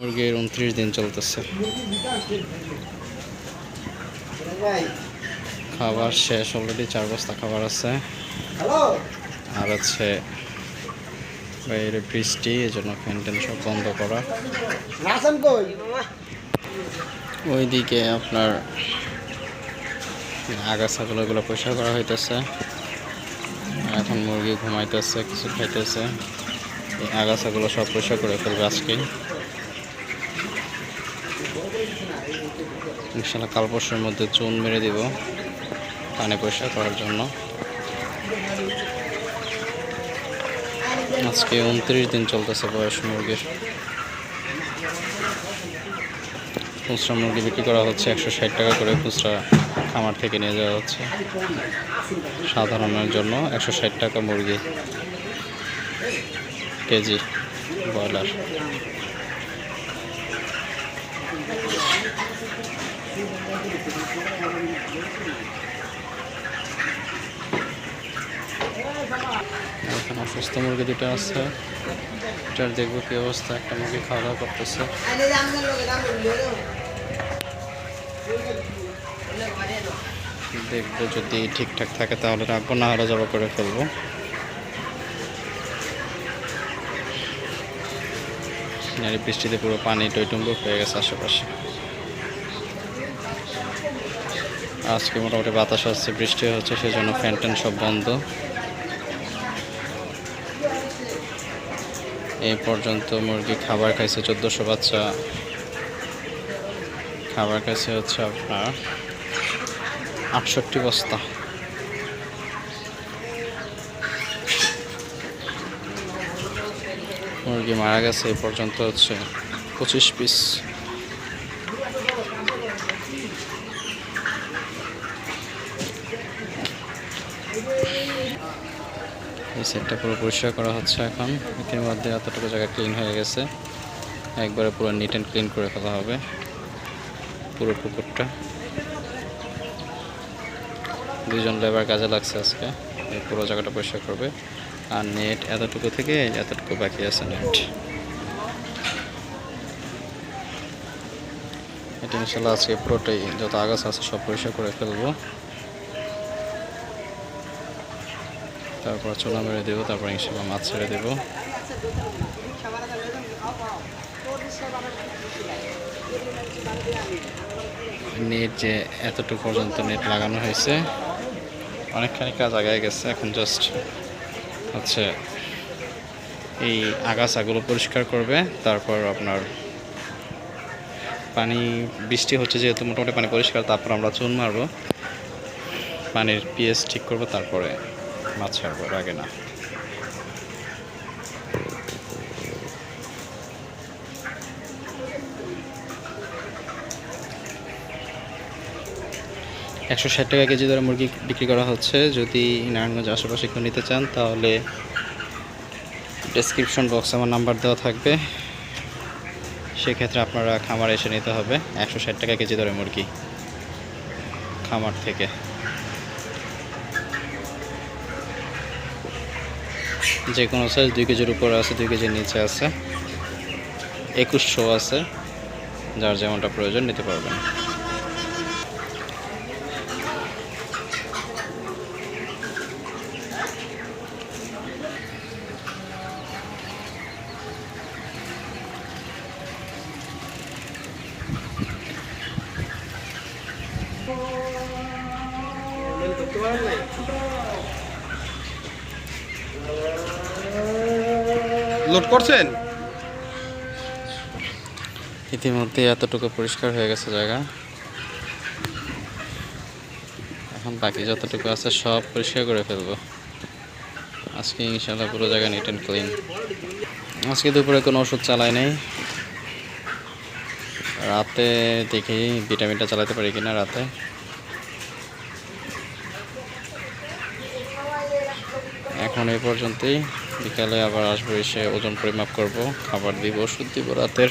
মুরগির উনত্রিশ দিন চলতেছে। খাবার শেষ অলরেডি চার বস্তা খাবার আছে। আর হচ্ছে বাইরে বৃষ্টি এই জন্য ফ্যান ট্যান সব বন্ধ করা। ওইদিকে আপনার আগাছাগুলো এগুলো পরিষ্কার করা হইতেছে। এখন মুরগি ঘুমাইতেছে কিছু খাইতেছে। এই আগাছাগুলো সব পরিষ্কার করে ফেলবে আজকে ইনশাল্লাহ কাল পরশুর মধ্যে চুন মেরে দিব পানি পরিষ্কার করার জন্য। আজকে উনত্রিশ দিন চলতেছে বয়স মুরগির। খুচরা মুরগি বিক্রি করা হচ্ছে একশো ষাট টাকা করে, খুচরা খামার থেকে নিয়ে যাওয়া হচ্ছে। সাধারণের জন্য একশো ষাট টাকা মুরগি কেজি ব্রয়লার। এখানে অসুস্থ মুরগি দুটো আছে। এটার দেখব কি অবস্থা, একটা মুরগি খাওয়া দাওয়া করতেছে। আরে দেখব যদি ঠিকঠাক থাকে তাহলে রাখব, না হলে জবা করে ফেলব। আর বৃষ্টিতে পুরো পানি টইটুম্বুক হয়ে গেছে আশেপাশে। আজকে মোটামুটি বাতাস আসছে বৃষ্টি হচ্ছে সেই জন্য ফ্যান ট্যান সব বন্ধ। এই পর্যন্ত মুরগি খাবার খাইছে চোদ্দোশো বাচ্চা। খাবার খাইছে হচ্ছে আপনার আটষট্টি বস্তা। মুরগি মারা গেছে এই পর্যন্ত হচ্ছে পঁচিশ পিস। এই সেটটা পুরো পরিষ্কার করা হচ্ছে এখন। ইতিমধ্যে এতটুকু জায়গা ক্লিন হয়ে গেছে। একবারে পুরো নিট অ্যান্ড ক্লিন করে ফেলা হবে। পুরো পুকুরটা। দুজন লেবার কাজে লাগছে আজকে। পুরো জায়গাটা পরিষ্কার করবে। আর নেট এতটুকু থেকে এতটুকু বাকি আছে নেট। এটা ইনশাল্লাহ আজকে পুরোটাই যত আগাছা আছে সব পরিষ্কার করে ফেলব। তারপর চুলা মেরে দেবো, তারপর ইনশাল্লাহ মাছ ছেড়ে দেবো। নেট যে এতটুকু পর্যন্ত নেট লাগানো হয়েছে, অনেকখানি কাজ আগায় গেছে, এখন জাস্ট হচ্ছে এই আগাছাগুলো পরিষ্কার করবে, তারপর আপনার পানি, বৃষ্টি হচ্ছে যেহেতু মোটামুটি পানি পরিষ্কার, তারপর আমরা চুন মারবো। পানির পিএস ঠিক করব, তারপরে মাছ ছাড়বো আগে না। একশো ষাট টাকা কেজি দরে মুরগি বিক্রি করা হচ্ছে। যদি নারায়ণগঞ্জ আশেপাশে কেউ নিতে চান, তাহলে ডেসক্রিপশন বক্সে আমার নাম্বার দেওয়া থাকবে। সেক্ষেত্রে আপনারা খামারে এসে নিতে হবে একশো ষাট টাকা কেজি দরে মুরগি খামার থেকে। যে কোনো সাইজ দুই কেজির উপরে আছে, দুই কেজির নিচে আছে। একুশশো আছে, যার যেমনটা প্রয়োজন নিতে পারবেন। লোড করছেন? ইতিমধ্যে এতটুকু পরিষ্কার হয়ে গেছে জায়গা। এখন বাকি যতটুকু আছে সব পরিষ্কার করে ফেলব। আজকে ইনশাল্লাহ পুরো জায়গা নিট অ্যান্ড ক্লিন আজকে দুপুরে কোনো ওষুধ চালাই নাই। রাতে দেখি ভিটামিনটা চালাতে পারি কিনা রাতে। এখন এই পর্যন্তই। বিকালে আবার আসব, এসে ওজন পরিমাপ করব, খাবার দিব, ওষুধ দিব রাতের।